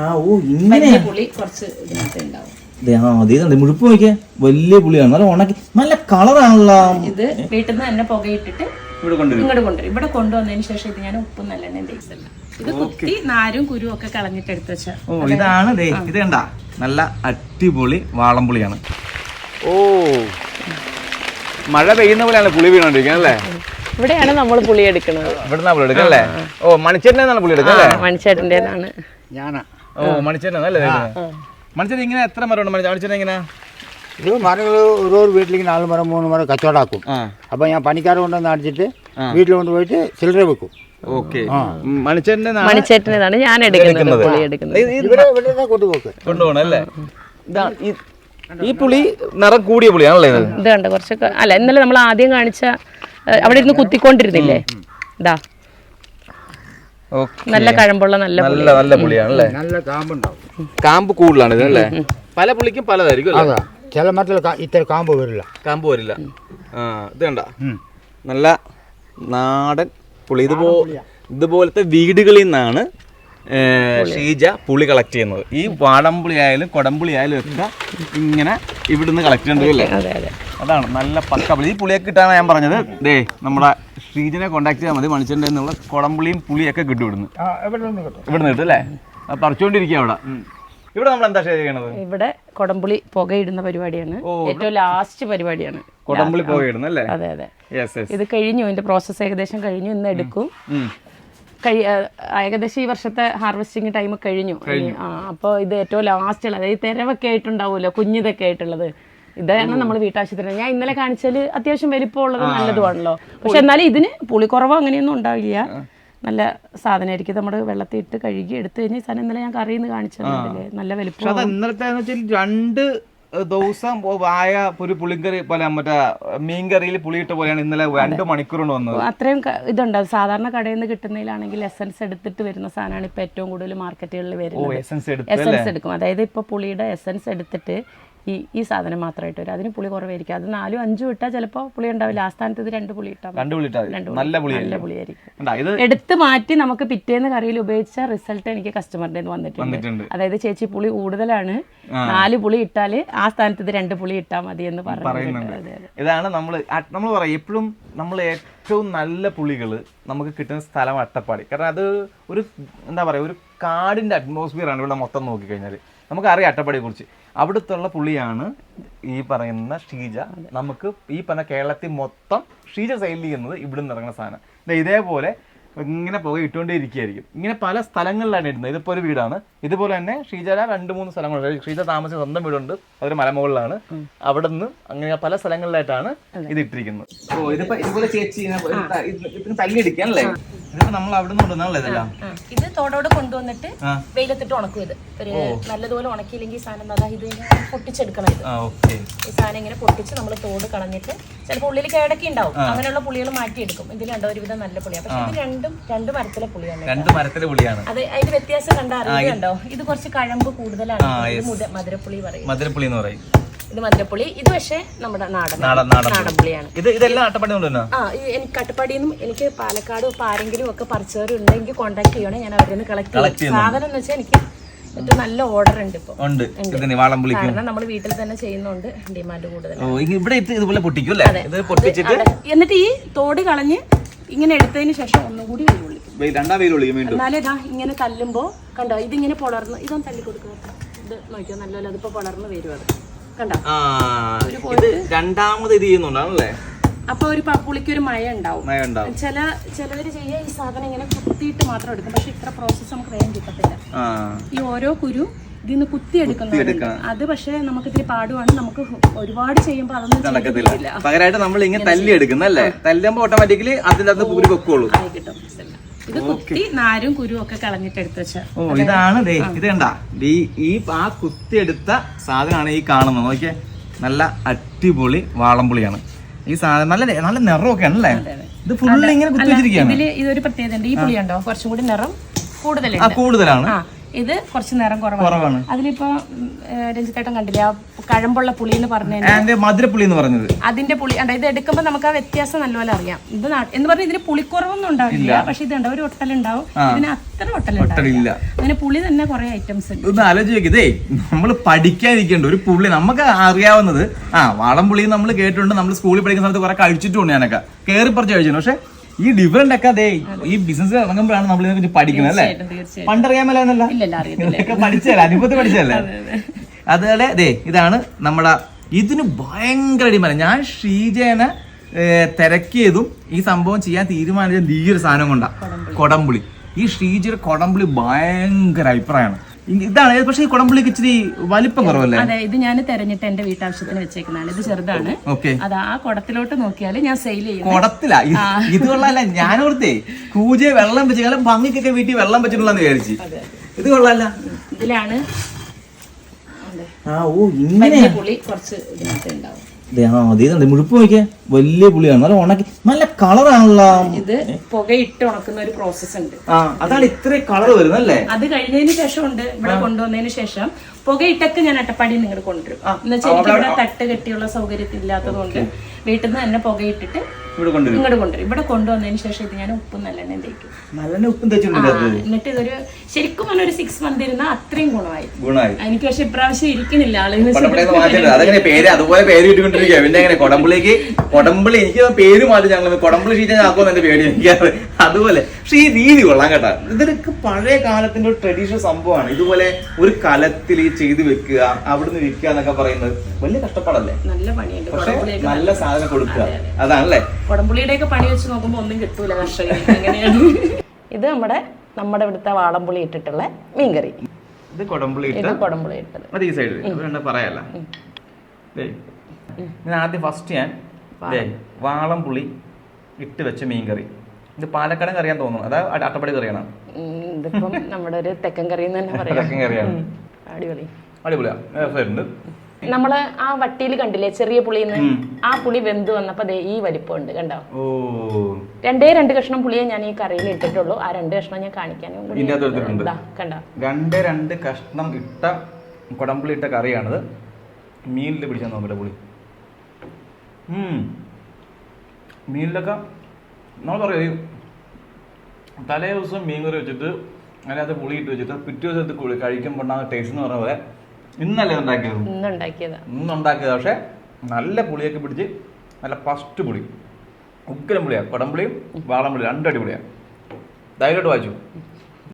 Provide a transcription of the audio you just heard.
ആ ഓ ഇങ്ങനെ? വലിയ പുളി കുറച്ച് ഇതിനകത്ത് ഉണ്ടാവും. മുഴുപ്പ് നോക്കിയാ. വലിയ പുളിയാണ്. നല്ല ഉണക്കി. നല്ല കളറാണല്ലോ. ഇത് വീട്ടിൽ നിന്ന് തന്നെ പുകയിട്ടിട്ട് ഇങ്ങോട്ട് കൊണ്ടുവരും. ഇവിടെ കൊണ്ടുവന്നതിന് ശേഷം ഇത് ഞാൻ ഉപ്പും നല്ലെണ്ണയും തേച്ചല്ല ഇത് കുത്തി നാരും കുരുവും ഒക്കെ കളഞ്ഞിട്ട് എടുത്ത് വെച്ചാ ഓ ഇതാണ് ദേ ഇത് കണ്ട. നല്ല അടിപൊളി വാളംപുളിയാണ് ഓ. മഴ പെയ്യുന്ന പോലെയാണ് പുളി വീണോണ്ടിരിക്കുന്നത് അല്ലേ? ഇവിടെയാണ് നമ്മൾ പുളി എടുക്കുന്നത്. ഇവിടുന്ന് പുളി എടുക്കുന്നത് അല്ലേ? ഓ മണിച്ചേട്ടന്റെ പുളി എടുക്കുന്നത് മണിച്ചേട്ടന്റെ മണിച്ചേട്ടന്റെതാണ്. ഞാനാ. ഓ മണിച്ചേട്ടൻ അല്ലേ? മണിച്ചേട്ടൻ ഇങ്ങനെ എത്ര മരമുണ്ട് മണി- മണിച്ചേട്ടൻ ഇങ്ങനെ? ഇത് മരങ്ങൾ ഓരോ വീട്ടിലേക്ക് നാല് മരം മൂന്ന് മരം കച്ചവടാക്കും. ഞാൻ പണിക്കാരെ കൊണ്ടുവന്ന് അടിച്ചിട്ട് വീട്ടിൽ കൊണ്ടുപോയിട്ട് ചില്ലറ വെക്കും. മണിച്ചേട്ടന്റെതാണ് ഞാൻ എടുക്കുന്നത് കൊണ്ടുപോക്ക്. കൊണ്ടുപോകണം അല്ലേ? ഇതാ ഈ- ഈ പുളി നിറം കൂടിയ പുളിയാണല്ലേ ഇത്? കണ്ട അല്ല ഇന്നലെ നമ്മൾ ആദ്യം കാണിച്ച അവിടെ ഇരുന്ന് കുത്തിക്കൊണ്ടിരുന്നില്ലേ? ഇതാ നല്ല കഴമ്പുള്ള നല്ല നല്ല നല്ല നല്ല പുളിയാണല്ലേ നല്ല കാമ്പുണ്ടാവും. കാമ്പ് കൂടുതലാണ് ഇതല്ലേ അല്ലേ പല പുളിക്കും പലതായിരിക്കും അല്ലേ? അതാ. ചില മരത്തിൽ ഇത്ര കാമ്പ് വരില്ല. കാമ്പ് വരില്ല. ആ ഇത് കണ്ട? നല്ല നാടൻ പുളി. ഇതുപോ ഇതുപോലത്തെ വീടുകളിൽ നിന്നാണ് ഷീജ പുളി കളക്ട് ചെയ്യുന്നത്. ഈ വാടംപുളി ആയാലും കൊടംപുളി ആയാലും ഒക്കെ ഇങ്ങനെ ഇവിടുന്ന് കളക്ട് ചെയ്യേണ്ടതല്ലേ അതെ അതെ. അതാണ് നല്ല പക്ക പുളി. ഈ പുളിയൊക്കെ കിട്ടാൻ ഞാൻ പറഞ്ഞത്. ദേ നമ്മുടെ ഷീജിനെ കോണ്ടാക്ട് ചെയ്താൽ മതി മണിച്ചന്റെ എന്നുള്ള കുടംപുളിയും പുളിയൊക്കെ കിട്ടും ഇവിടുന്ന്. ഇവിടുന്ന് കിട്ടും അല്ലേ? അത് പറിച്ചുകൊണ്ടിരിക്കുക അവിടെ. ഇവിടെ നമ്മൾ എന്താ ചെയ്യണത്? ഇവിടെ കൊടംപുളി പുകയിടുന്ന പരിപാടിയാണ്. ഏറ്റവും ലാസ്റ്റ് പരിപാടിയാണ്. കൊടംപുളി പുകയിടുന്ന അല്ലേ? അതെ അതെ. ഇത് കഴിഞ്ഞു ഇതിന്റെ പ്രോസസ്സ് ഏകദേശം കഴിഞ്ഞു ഇന്ന് എടുക്കും. കഴി ഏകദേശം ഈ വർഷത്തെ ഹാർവെസ്റ്റിംഗ് ടൈം കഴിഞ്ഞു. അപ്പോൾ ഇത് ഏറ്റവും ലാസ്റ്റ് ഉള്ളത് അതായത് തെരവൊക്കെ ആയിട്ടുണ്ടാവുമല്ലോ കുഞ്ഞിതൊക്കെ ആയിട്ടുള്ളത്. ഇതാണ് നമ്മൾ വീട്ടാശുപത്രി ഞാൻ ഇന്നലെ കാണിച്ചാൽ അത്യാവശ്യം വലിപ്പമുള്ളത് നല്ലതുമാണല്ലോ. പക്ഷെ എന്നാലും ഇതിന് പുളിക്കുറവോ അങ്ങനെയൊന്നും ഉണ്ടാവില്ല. നല്ല സാധനമായിരിക്കും. നമ്മൾ വെള്ളത്തിൽ ഇട്ട് കഴുകി എടുത്തു കഴിഞ്ഞാൽ സാധനം ഇന്നലെ ഞാൻ കറിയിൽ നിന്ന് കാണിച്ചു തന്നില്ലേ നല്ല വലിപ്പം ഇന്നലത്തെ രണ്ട് ദിവസം വായ ഒരു പുളിങ്കറി പോലെ മറ്റേ മീൻകറിയിൽ പുളിയിട്ട പോലെയാണ് ഇന്നലെ രണ്ട് മണിക്കൂർ കൊണ്ട് വന്നത്. അത്രയും ഇതുണ്ട്? സാധാരണ കടയിൽ നിന്ന് കിട്ടുന്നതിലാണെങ്കിൽ എസൻസ് എടുത്തിട്ട് വരുന്ന സാധനമാണ് ഇപ്പൊ ഏറ്റവും കൂടുതൽ മാർക്കറ്റുകളിൽ വരുന്നത്. എസൻസ് എടുക്കും. അതായത് ഇപ്പൊ പുളിയുടെ എസൻസ് എടുത്തിട്ട് ഈ ഈ സാധനം മാത്രമായിട്ട് വരും. അതിന് പുളി കുറവായിരിക്കും. അത് നാലും അഞ്ചും ഇട്ടാൽ ചിലപ്പോൾ പുളി ഉണ്ടാവില്ല. ആ സ്ഥാനത്ത് ഇത് രണ്ട് പുളി ഇട്ടാൽ. രണ്ട് പുളി. നല്ല പുളി നല്ല പുളിയായിരിക്കും എടുത്ത് മാറ്റി നമുക്ക് പിറ്റേന്ന് കറിയിൽ ഉപയോഗിച്ച റിസൾട്ട് എനിക്ക് കസ്റ്റമറിന്റെ വന്നിട്ടുണ്ട്. അതായത് ചേച്ചി പുളി കൂടുതലാണ്. നാല് പുളി ഇട്ടാൽ ആ സ്ഥാനത്ത് ഇത് രണ്ട് പുളി ഇട്ടാൽ മതി എന്ന് പറയുന്നുണ്ട്. ഇതാണ് നമ്മൾ നമ്മൾ പറയും എപ്പോഴും നമ്മൾ ഏറ്റവും നല്ല പുളികൾ നമുക്ക് കിട്ടുന്ന സ്ഥലം അട്ടപ്പാടി. കാരണം അത് ഒരു എന്താ പറയുക ഒരു കാടിന്റെ അറ്റ്മോസ്ഫിയർ ആണ് ഇവിടെ മൊത്തം നോക്കിക്കഴിഞ്ഞാൽ നമുക്കറിയാം അട്ടപ്പാടിയെ കുറിച്ച് അവിടുത്തുള്ള പുള്ളിയാണ് ഈ പറയുന്ന ഷീജ. നമുക്ക് ഈ പറഞ്ഞ കേരളത്തിൽ മൊത്തം ഷീജ സെയിൽ ചെയ്യുന്നത് നിന്ന് ഇറങ്ങുന്ന സാധനം. ഇതേപോലെ ഇങ്ങനെ പുക ഇട്ടുകൊണ്ടേ ഇരിക്കുകയായിരിക്കും ഇങ്ങനെ പല സ്ഥലങ്ങളിലാണ് ഇടുന്നത്. ഇതിപ്പോൾ ഒരു വീടാണ്. ഇതുപോലെ തന്നെ ഷീജയുടെ രണ്ട് മൂന്ന് സ്ഥലങ്ങളുണ്ട് ഷീജ താമസിച്ച സ്വന്തം വീടുണ്ട്. അതൊരു മലമുകളിലാണ്. അവിടെ നിന്ന് അങ്ങനെ പല സ്ഥലങ്ങളിലായിട്ടാണ് ഇത് ഇട്ടിരിക്കുന്നത്. ഓ ഇതിപ്പോ ഇതുപോലെ ചേച്ചി തല്ലിയടിക്കാനല്ലേ ഇതിപ്പോ നമ്മൾ അവിടെ നിന്ന് കൊണ്ടുവന്നാണല്ലേ ഇത് തോടോട് കൊണ്ടുവന്നിട്ട്. വെയിലത്തിട്ട് ഉണക്കും ഇത്. ഒരു നല്ലതുപോലെ ഉണക്കിയില്ലെങ്കിൽ സാധനം അതാ ഇത് പൊട്ടിച്ചെടുക്കണം ഇത്. ഈ സാധനം ഇങ്ങനെ പൊട്ടിച്ച് നമ്മൾ തോട് കളഞ്ഞിട്ട് ചിലപ്പോൾ ഉള്ളിൽ കേടൊക്കെ ഉണ്ടാവും. അങ്ങനെയുള്ള പുളികൾ മാറ്റിയെടുക്കും. ഇതിൽ രണ്ടോ ഒരുവിധം നല്ല പുളിയാണ് പക്ഷെ ഇത് രണ്ടും രണ്ട് മരത്തിലെ പുളിയാണ് രണ്ട് മരത്തിലെ പുളിയാണ്. അത് അതിന്റെ വ്യത്യാസം കണ്ട അറിയുന്നുണ്ടോ ഇത് കുറച്ച് കഴമ്പ് കൂടുതലാണ് മധുരപ്പുളി പറയും. മധുരപ്പുളി എന്ന് പറയും. ഇത് മധുരപ്പുളി ഇത് പക്ഷേ നമ്മുടെ നാടൻ നാടൻ പുളിയാണ്. ഇത് ഇതെല്ലാം അട്ടപ്പാടി ആ ഇത് എനിക്ക് അട്ടപ്പാടിയിൽ നിന്നും എനിക്ക് പാലക്കാട് ഇപ്പൊ ആരെങ്കിലും ഒക്കെ പറിച്ചവരുണ്ടെങ്കിൽ കോൺടാക്ട് ചെയ്യണേ. ഞാൻ അവരിൽ നിന്ന് കളക്ട് ചെയ്യും. സാധനം എന്ന് വെച്ചാൽ എനിക്ക് ഏറ്റവും നല്ല ഓർഡർ ഉണ്ട് ഇപ്പൊ. ഉണ്ട്. കാരണം നമ്മൾ വീട്ടിൽ തന്നെ ചെയ്യുന്നുണ്ട് ഡിമാൻഡ് കൂടുതൽ ഇവിടെ ഇത് ഇതുപോലെ പൊട്ടിക്കും എന്നിട്ട് ഈ തോട് കളഞ്ഞ് ഇങ്ങനെ എടുത്തതിന് ശേഷം ഒന്നുകൂടി വെയിലുള്ളൂ എന്നാലേ ഇതാ ഇങ്ങനെ തല്ലുമ്പോ കണ്ടോ ഇതിങ്ങനെ പൊളർന്ന് ഇതൊന്ന് തല്ലി കൊടുക്കുക ഇത് നോക്കിയോ? നല്ലപോലെ അതിപ്പോ പൊളർന്ന് വരും അത്. ഇത് രണ്ടാമത് ഇത് ചെയ്യുന്നുണ്ടാണല്ലേ അപ്പൊ ഒരു പപ്പുളിക്ക് പുളിക്ക് ഒരു ഉണ്ടാവും മഴ ഉണ്ടാവും. ചില ചിലവര് ചെയ്യുക ഈ സാധനം ഇങ്ങനെ കുത്തിയിട്ട് മാത്രം എടുക്കും. പക്ഷെ ഇത്ര പ്രോസസ്സ് നമുക്ക് വേഗം കിട്ടത്തില്ല. ഈ ഓരോ കുരു ഇതിന്ന് കുത്തി എടുക്കുന്നുണ്ട് അത് പക്ഷേ നമുക്ക് ഇത്തിരി പാടുവാണ്. നമുക്ക് ഒരുപാട് ചെയ്യുമ്പോൾ അതൊന്നും നടക്കത്തില്ല. പകരമായിട്ട് നമ്മൾ ഇങ്ങനെ തല്ലി എടുക്കുന്നല്ലേ തല്ലുമ്പോ ഓട്ടോമാറ്റിക്കലി അതിന്റെ അത് പൂരി വെക്കുള്ളൂ കിട്ടും? ഇത് കുത്തി നാരും കുരുവും ഒക്കെ കളഞ്ഞിട്ട് എടുത്ത് വെച്ച. ഓ ഇതാണ് ദേ ഇത് കണ്ട. ഈ ആ കുത്തി എടുത്ത സാധനമാണ് ഈ കാണുന്നത്. നോക്കിയേ നല്ല അടിപൊളി വാളംപുളിയാണ്. ഈ സാധനം നല്ല നല്ല നിറമൊക്കെ ആണല്ലേ ഇത് ഫുള്ള് ഇങ്ങനെ കുത്തി വെച്ചിരിക്കുകയാണ്. ഇതിൽ ഇതൊരു പ്രത്യേകത ഉണ്ട് ഈ പുളി ഉണ്ടോ കുറച്ചും കൂടി നിറം കൂടുതലാണ്. ആ. ഇത് കുറച്ച് നേരം കുറവാണ്. അതിലിപ്പോ രഞ്ജിത്തേട്ടൻ കണ്ടില്ലേ ആ കഴമ്പുള്ള പുളി എന്ന്? പറഞ്ഞു മധുരപ്പുളി എന്ന് പറഞ്ഞത്. അതിന്റെ പുളി ഇത് എടുക്കുമ്പോൾ നമുക്ക് ആ വ്യത്യാസം നല്ലപോലെ അറിയാം. ഇത് എന്ന് പറഞ്ഞ ഇതിന് പുളിക്കുറവൊന്നും ഉണ്ടാവില്ല. പക്ഷെ ഇത് ഉണ്ടാവും ഒരു ഒട്ടലുണ്ടാവും. ഇതിന് അത്ര ഒട്ടലുണ്ടാവില്ല. അങ്ങനെ പുളി തന്നെ കുറെ ഐറ്റംസ് ഉണ്ട്. ഒന്ന് ഇതേ നമ്മൾ പഠിക്കാതിരിക്കേണ്ട ഒരു പുള്ളി നമുക്ക് അറിയാവുന്നത് ആ വാളംപുളി നമ്മൾ കേട്ടിട്ടുണ്ട്. നമ്മൾ സ്കൂളിൽ പഠിക്കുന്ന സമയത്ത് കുറെ കഴിച്ചിട്ടുണ്ട് ഞാനൊക്കെ. കയറി പറിച്ച് കഴിച്ചിട്ടുണ്ട്. പക്ഷെ ഈ ഡിഫറെന്റ് ഒക്കെ അതെ ഈ ബിസിനസ് ഇറങ്ങുമ്പോഴാണ് നമ്മൾ ഇതിനെ കുറിച്ച് പഠിക്കുന്നത് അല്ലേ? പണ്ടറിയാമല്ലോ പഠിച്ചല്ലേ അനുഭവത്തിൽ പഠിച്ചല്ലേ അതുപോലെ ദേ ഇതാണ് നമ്മുടെ ഇതിന് ഭയങ്കര അടിമല ഞാൻ ശ്രീജേനെ തിരക്കിയതും ഈ സംഭവം ചെയ്യാൻ തീരുമാനിച്ച ഈ ഒരു സാധനം കൊണ്ടാ. കൊടംപുളി. ഈ ശ്രീജിയുടെ കൊടംപുളി ഭയങ്കര അഭിപ്രായമാണ്. ഇതാണ്. പക്ഷേ ഈ കുടംപുള്ളിക്ക് ഇച്ചിരി വലിപ്പം കുറവല്ലേ? അതെ ഇത് ഞാൻ തെരഞ്ഞിട്ട് എന്റെ വീട്ടാവശ്യത്തിന് വെച്ചേക്കുന്നതാണ്. ഇത് ചെറുതാണ്. ഓക്കെ. അത് ആ കുടത്തിലോട്ട് നോക്കിയാൽ ഞാൻ സെയിൽ ചെയ്യും കുടത്തില? ഇത് കൊള്ളാല്ല ഞാനോർത്തേ കൂജയെ വെള്ളം വെച്ച് ഭംഗിക്കൊക്കെ വീട്ടിൽ വെള്ളം വെച്ചിട്ടുള്ളതെന്ന് വിചാരിച്ചു. ഇത് കൊള്ളാല്ല. ഇതിലാണ്. ആ ഓ ഇങ്ങനെ. പുളി കുറച്ച് ഇതിനകത്ത് ഉണ്ടാവും. ആ മുഴുപ്പ് നോക്കിയാ. വലിയ പുളിയാണ്. നല്ല ഉണക്കി നല്ല കളറാണല്ലോ. ഇത് പുകയിട്ട് ഉണക്കുന്ന ഒരു പ്രോസസ് ഉണ്ട്. ആ അതാണ് ഇത്രയും കളർ വരുന്നല്ലേ അത് കഴിഞ്ഞതിന് ശേഷം ഉണ്ട് ഇവിടെ കൊണ്ടുവന്നതിന് ശേഷം പുകയിട്ടൊക്കെ ഞാൻ അട്ടപ്പാടി നിങ്ങൾ കൊണ്ടുവരും. എന്ന് വെച്ചാൽ എനിക്ക് ഇവിടെ തട്ട് കെട്ടിയുള്ള സൗകര്യത്തിൽ ഇല്ലാത്തത് കൊണ്ട് വീട്ടിൽ നിന്ന് തന്നെ പുകയിട്ടിട്ട് ഇവിടെ കൊണ്ടുവരും? ഇങ്ങോട്ട് കൊണ്ടുവരും. ഇവിടെ കൊണ്ടുവന്നതിന് ശേഷം ഇത് ഞാൻ ഉപ്പും നല്ലെണ്ണയും തേക്കും. നല്ല ഉപ്പും തെച്ചിട്ടുണ്ട് ആ, എന്നിട്ട് ഇതൊരു ശരിക്കും പറഞ്ഞ ഒരു സിക്സ് മന്ത് ഇരുന്ന അത്രയും ഗുണമായി ഗുണമായി. എനിക്ക് പക്ഷെ ഇപ്രാവശ്യം ഇരിക്കുന്നില്ല. ആളുകൾ മാറ്റിട്ടുണ്ട് അതങ്ങനെ പേര് അതുപോലെ പേര് ഇട്ടുകൊണ്ടിരിക്കുക പിന്നെ എങ്ങനെ കൊടംപുളിക്ക് കൊടംപുളി എനിക്ക് പേര് മാറ്റി ഞങ്ങൾ കൊടമ്പിളി ഷീറ്റ് ആക്കുമെന്ന് എന്റെ പേടി എനിക്കത് അതുപോലെ. പക്ഷെ ഈ രീതി കൊള്ളാം കേട്ടാ. ഇതൊക്കെ പഴയ കാലത്തിന്റെ ഒരു ട്രഡീഷണൽ സംഭവമാണ്. ഇതുപോലെ ഒരു കലത്തിൽ ഈ ചെയ്ത് വെക്കുക അവിടുന്ന് വിൽക്കുക എന്നൊക്കെ പറയുന്നത് വലിയ കഷ്ടപ്പാടല്ലേ? നല്ല പണിയുണ്ട്. പക്ഷെ നല്ല സാധനം കൊടുക്കുക. അതാണല്ലേ? കുടംപുളിയുടെ ഒക്കെ പണി വെച്ച് നോക്കുമ്പോൾ ഒന്നും കിട്ടൂല കർഷകർ അങ്ങനെയാണ് ഇത് നമ്മുടെ നമ്മുടെ ഇവിടുത്തെ വാളംപുളി ഇട്ടിട്ടുള്ള മീൻകറി. ഇത് കൊടംപുളി ഇട്ട ഇത് കുടംപുളി ഇട്ടത്. അത് ഈ പറയാല്ല. ദേ. ഞാൻ ആദ്യം ഫസ്റ്റ് ഞാൻ വാളംപുളി ഇട്ട് വെച്ച മീൻകറി. ഇത് പാലക്കാടൻ കറിയാൻ തോന്നുന്നു. അതാ അട്ടപ്പടി കറിയാണ്. ഇതിപ്പം നമ്മുടെ ഒരു തെക്കൻ കറി എന്ന് തന്നെ പറയാം. തെക്കൻ കറിയാണ് അടിപൊളി. അടിപൊളിയാ. രസമുണ്ട് നമ്മൾ ആ വട്ടിയിൽ കണ്ടില്ലേ ചെറിയ പുളിന്ന് ആ പുളി വെന്ത് വന്നപ്പോ ദേ ഈ വലിപ്പമുണ്ട് കണ്ടോ? രണ്ടേ രണ്ട് കഷ്ണം പുളിയെ ഞാൻ ഈ കറിയിൽ ഇട്ടിട്ടുള്ളൂ. ആ രണ്ട് കഷ്ണം ഞാൻ കാണിക്കാനും കണ്ടോ? രണ്ട് രണ്ട് കഷ്ണം ഇട്ട കുടംപുളി ഇട്ട കറിയാണത്. മീനിൽ പിടിച്ചാൽ നോക്കട്ടെ പുളി. മീനിലൊക്കെ നമ്മൾ പറയും തലേ ദിവസം മീൻ കറി വെച്ചിട്ട് അതിനകത്ത് പുളി ഇട്ട് വെച്ചിട്ട് പിറ്റേ ദിവസത്തെ കഴിക്കുമ്പോൾ ഉണ്ടാകുന്ന ടേസ്റ്റ് എന്ന് പറഞ്ഞ പോലെ ഇന്നല്ലേ ഉണ്ടാക്കിയത്? ഇന്ന് ഉണ്ടാക്കിയതാ ഇന്നുണ്ടാക്കിയത്. പക്ഷേ നല്ല പുളിയൊക്കെ പിടിച്ച് നല്ല ഫസ്റ്റ് പുളി. ഉക്കരം പുളിയാണ് കുടംപുളിയും വാളംപുളിയും രണ്ടടി പുളിയാണ് ധൈര്യമായിട്ട് വായിച്ചു.